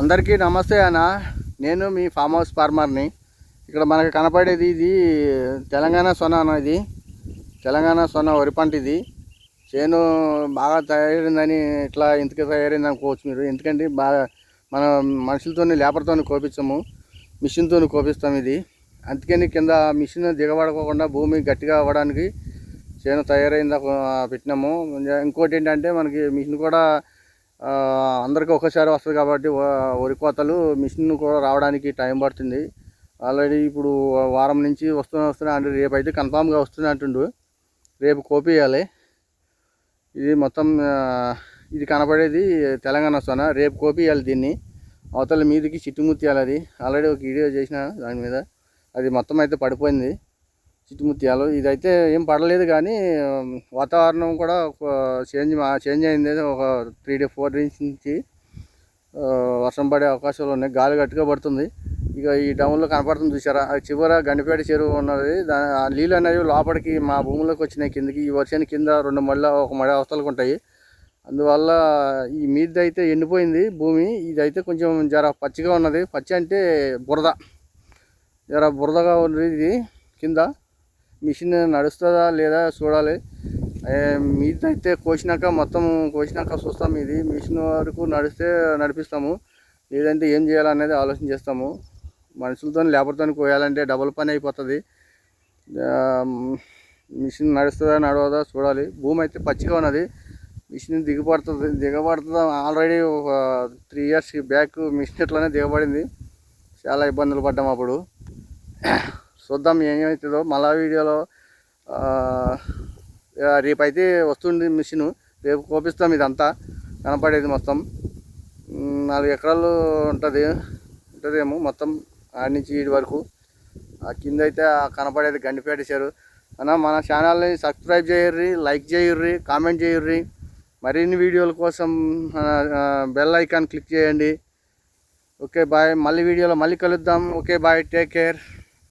అందరికీ నమస్తే అన్న. నేను మీ ఫామ్ హౌస్ ఫార్మర్ని. ఇక్కడ మనకు కనపడేది ఇది తెలంగాణ సొన అన్న ఇది. తెలంగాణ సొన వరి పంట ఇది. చేను బాగా తయారైందని ఇట్లా ఇంతకు తయారైంది అనుకోవచ్చు మీరు. ఎందుకంటే బాగా మన మనుషులతో లేబర్తో కోపించము మిషన్తో కోపిస్తాం ఇది. అందుకని కింద మిషన్ దిగబడకోకుండా భూమి గట్టిగా అవ్వడానికి చేను తయారైందా పెట్టినాము. ఇంకోటి ఏంటంటే మనకి మిషన్ కూడా అందరికీ ఒక్కసారి వస్తుంది కాబట్టి వరి కోతలు మిషన్ కూడా రావడానికి టైం పడుతుంది. ఆల్రెడీ ఇప్పుడు వారం నుంచి వస్తూనే వస్తున్నా అంటే రేపు అయితే కన్ఫామ్గా వస్తుంది అంటుండు. రేపు కోపియాలి. ఇది మొత్తం ఇది కనపడేది తెలంగాణ సోన రేపు కోపియాలి దీన్ని. అవతల మీదకి చిట్టుముత్యాలు అది ఆల్రెడీ ఒక వీడియో చేసిన దాని మీద. అది మొత్తం అయితే పడిపోయింది. చిట్టుముత్యాలు. ఇదైతే ఏం పడలేదు కానీ వాతావరణం కూడా ఒక చేంజ్ చేంజ్ అయింది. ఒక త్రీ డే ఫోర్ డేస్ నుంచి వర్షం పడే అవకాశాలు ఉన్నాయి. గాలి గట్టిగా పడుతుంది. ఇక ఈ డౌన్లో కనపడుతుంది చూసారా? అది చివర గండిపేట చెరువు ఉన్నది. దాని ఆ నీళ్ళు అనేవి లోపలికి మా భూమిలోకి వచ్చినాయి. కిందకి ఈ వర్షానికి కింద రెండు మళ్ళీ ఒక మడి అవస్థలకు ఉంటాయి. అందువల్ల ఈ మీద అయితే ఎండిపోయింది భూమి. ఇదైతే కొంచెం జర పచ్చిగా ఉన్నది. పచ్చి అంటే బురద. జర బురదగా ఉంది ఇది కింద. మిషన్ నడుస్తుందా లేదా చూడాలి. మీదైతే అయితే కోసినాక మొత్తం కోసినాక చూస్తాం ఇది. మిషన్ వరకు నడిస్తే నడిపిస్తాము. లేదంటే ఏం చేయాలనేది ఆలోచన చేస్తాము. మనుషులతో లేబర్తో కోయాలంటే డబుల్ పని అయిపోతుంది. మిషన్ నడుస్తుందా నడవదా చూడాలి. భూమి అయితే పచ్చిగా ఉన్నది. మిషన్ దిగబడుతుంది దిగబడుతుంది. ఆల్రెడీ ఒక త్రీ ఇయర్స్ బ్యాక్ మిషన్ ఇట్లానే దిగబడింది. చాలా ఇబ్బందులు పడ్డాం అప్పుడు. చూద్దాం ఏమవుతుందో మళ్ళా వీడియోలో రేపైతే వస్తుంది మిషన్. రేపు కోపిస్తాం ఇదంతా. కనపడేది మొత్తం. నాలుగు ఎకరాలు ఉంటుంది. ఉంటుందేమో మొత్తం ఆడి నుంచి ఈడి వరకు. ఆ కింద అయితే ఆ కనపడేది గండిపేటేశారు అన్న మన ఛానల్ని సబ్స్క్రైబ్ చేయర్రి లైక్ చేయర్రి కామెంట్ చేయర్రి. మరిన్ని వీడియోల కోసం బెల్ ఐకాన్ క్లిక్ చేయండి. Okay bye. మళ్ళీ వీడియోలో మళ్ళీ కలుద్దాం. Okay bye. Take care.